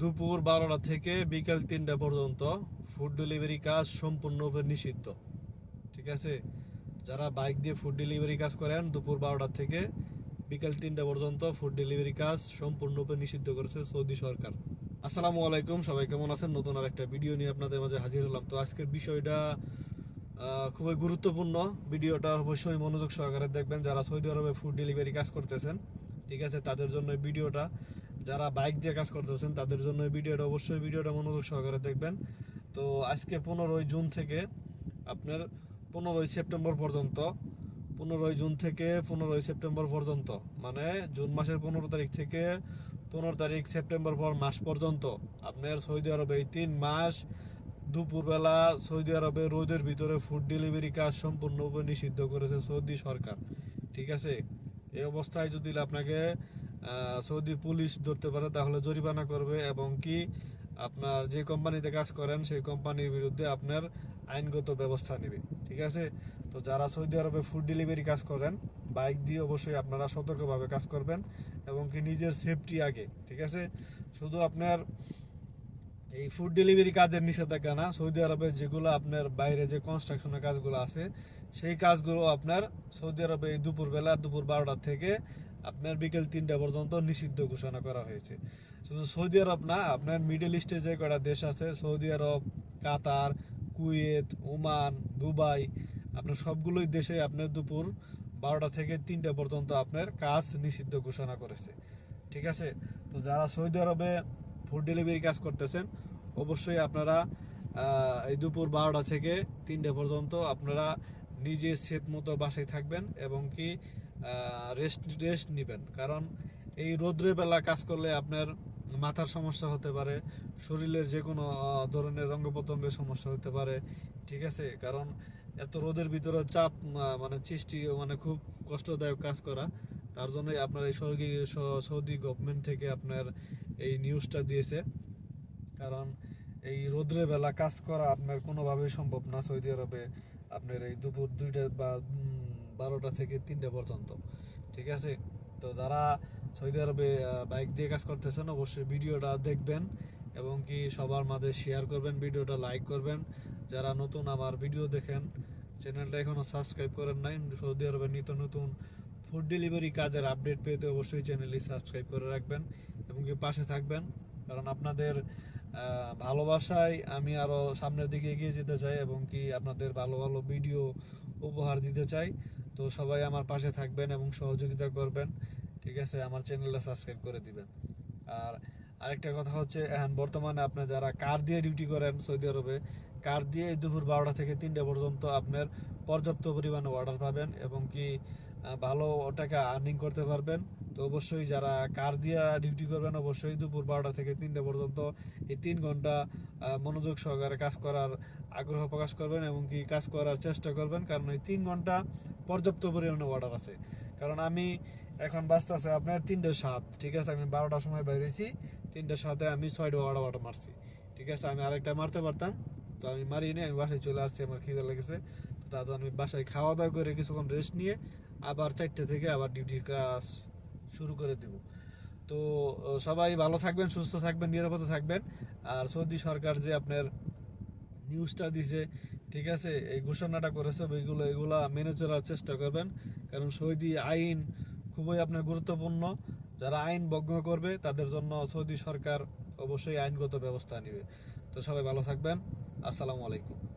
দুপুর বারোটা থেকে বিকেল তিনটা পর্যন্ত ফুড ডেলিভারি কাজ সম্পূর্ণরূপে নিষিদ্ধ। ঠিক আছে? যারা বাইক দিয়ে ফুড ডেলিভারি কাজ করেন, দুপুর বারোটা থেকে বিকেল তিনটা পর্যন্ত ফুড ডেলিভারি কাজ সম্পূর্ণরূপে নিষিদ্ধ করেছে সৌদি সরকার। আসসালামু আলাইকুম, সবাই কেমন আছেন? নতুন আর একটা ভিডিও নিয়ে আপনাদের মাঝে হাজির হলাম। তো আজকের বিষয়টা খুবই গুরুত্বপূর্ণ। ভিডিওটা অবশ্যই মনোযোগ সহকারে দেখবেন। যারা সৌদি আরবে ফুড ডেলিভারি কাজ করতেছেন, ঠিক আছে? তাদের জন্য ভিডিওটা। যারা বাইক দিয়ে কাজ করতেছেন তাদের জন্য ভিডিওটা অবশ্যই ভিডিওটা মনোযোগ সহকারে দেখবেন। তো আজকে পনেরোই জুন থেকে আপনার পনেরোই সেপ্টেম্বর পর্যন্ত, পনেরোই জুন থেকে পনেরোই সেপ্টেম্বর পর্যন্ত মানে জুন মাসের পনেরো তারিখ থেকে পনেরো তারিখ সেপ্টেম্বর পর মাস পর্যন্ত আপনার সৌদি আরবে এই তিন মাস দুপুরবেলা সৌদি আরবে রোদের ভিতরে ফুড ডেলিভারি কাজ সম্পূর্ণরূপে নিষিদ্ধ করেছে সৌদি সরকার। ঠিক আছে? এই অবস্থায় যদি আপনাকে সৌদি পুলিশ ধরতে পারে, তাহলে জরিমানা করবে এবং কি আপনার যে কোম্পানিতে কাজ করেন, সেই কোম্পানির বিরুদ্ধে আপনার আইনগত ব্যবস্থা নেবে, ঠিক আছে? তো যারা সৌদি আরবে ফুড ডেলিভারি কাজ করেন বাইক দিয়ে অবশ্যই আপনারা সতর্কভাবে কাজ করবেন এবং কি নিজের সেফটি আগে, ঠিক আছে? শুধু আপনার এই ফুড ডেলিভারি কাজের নিষেধাজ্ঞা না, সৌদি আরবে যেগুলো আপনার বাইরে যে কনস্ট্রাকশনের কাজগুলো আছে, সেই কাজগুলো আপনার সৌদি আরবে দুপুরবেলা, দুপুর বারোটা থেকে আপনার বিকেল তিনটা পর্যন্ত নিষিদ্ধ ঘোষণা করা হয়েছে। শুধু সৌদি আরব না, আপনার মিডল ইস্টে যে কয়টা দেশ আছে, Saudi Arab, Qatar, Kuwait, Oman, Dubai, আপনার সবগুলোই দেশে আপনার দুপুর বারোটা থেকে তিনটা পর্যন্ত আপনার কাজ নিষিদ্ধ ঘোষণা করেছে। ঠিক আছে? তো যারা সৌদি আরবে ফুড ডেলিভারি কাজ করতেছেন, অবশ্যই আপনারা এই দুপুর বারোটা থেকে তিনটে পর্যন্ত আপনারা নিজে সেফ মতো বাসায় থাকবেন এবং কি রেস্ট রেস্ট নেবেন। কারণ এই রোদ্রে বেলা কাজ করলে আপনার মাথার সমস্যা হতে পারে, শরীরের যে কোনো ধরনের প্রত্যঙ্গের সমস্যা হতে পারে, ঠিক আছে? কারণ এত রোদের ভিতরে চাপ মানে সৃষ্টি মানে খুব কষ্টদায়ক কাজ করা, তার জন্যই আপনার এই সৌদি সৌদি গভর্নমেন্ট থেকে আপনার এই নিউজটা দিয়েছে। কারণ এই রোদ্রের বেলা কাজ করা আপনার কোনোভাবেই সম্ভব না সৌদি আরবে। আপনার এই দুপুর দুইটা বা বারোটা থেকে তিনটা পর্যন্ত। ঠিক আছে? তো যারা সৌদি আরবে বাইক দিয়ে কাজ করতেছেন, অবশ্যই ভিডিওটা দেখবেন এবং কি সবার মাঝে শেয়ার করবেন, ভিডিওটা লাইক করবেন। যারা নতুন আমার ভিডিও দেখেন চ্যানেলটা এখনও সাবস্ক্রাইব করেন নাই, সৌদি আরবে নিত্য নতুন ফুড ডেলিভারি কাজের আপডেট পেতে অবশ্যই চ্যানেলটি সাবস্ক্রাইব করে রাখবেন এবং কি পাশে থাকবেন। কারণ আপনাদের ভালোবাসায় আমি আরও সামনের দিকে এগিয়ে যেতে চাই এবং কি আপনাদের ভালো ভালো ভিডিও উপহার দিতে চাই। তো সবাই আমার পাশে থাকবেন এবং সহযোগিতা করবেন। ঠিক আছে, আমার চ্যানেলটা সাবস্ক্রাইব করে দিবেন। আর আরেকটা কথা হচ্ছে, এখন বর্তমানে আপনি যারা কার দিয়ে ডিউটি করেন সৌদি আরবে, কার দিয়ে দুপুর বারোটা থেকে তিনটা পর্যন্ত আপনার পর্যাপ্ত পরিমাণে অর্ডার পাবেন এবং কি ভালো টাকা আর্নিং করতে পারবেন। তো অবশ্যই যারা কার দিয়ে ডিউটি করবেন, অবশ্যই দুপুর বারোটা থেকে তিনটা পর্যন্ত এই তিন ঘণ্টা মনোযোগ সহকারে কাজ করার আগ্রহ প্রকাশ করবেন এবং কি কাজ করার চেষ্টা করবেন, কারণ এই তিন ঘণ্টা পর্যাপ্ত পরিমাণে অর্ডার আছে। কারণ আমি এখন বাঁচতে আছে আপনার তিনটে সাত, ঠিক আছে? আমি বারোটার সময় বেরিয়েছি তিনটের সাথে আমি ছয়টা অর্ডার মারছি, ঠিক আছে? আমি আরেকটা মারতে পারতাম, তো আমি মারিনি আমি বাসায় চলে আসছি, আমার খিদে লেগেছে। তো তারপর আমি বাসায় খাওয়া দাওয়া করে কিছুক্ষণ রেস্ট নিয়ে আবার চারটে থেকে আবার ডিউটির কাজ শুরু করে দেব। তো সবাই ভালো থাকবেন, সুস্থ থাকবেন, নিরাপদে থাকবেন। আর সৌদি সরকার যে আপনার নিউজটা দিছে, ঠিক আছে, এই ঘোষণাটা করেছে এগুলো এগুলা মেনে চলার চেষ্টা করবেন। কারণ সৌদি আইন খুবই আপনার গুরুত্বপূর্ণ। যারা আইন ভঙ্গ করবে, তাদের জন্য সৌদি সরকার অবশ্যই আইনগত ব্যবস্থা নেবে। তো সবাই ভালো থাকবেন। আসসালামু আলাইকুম।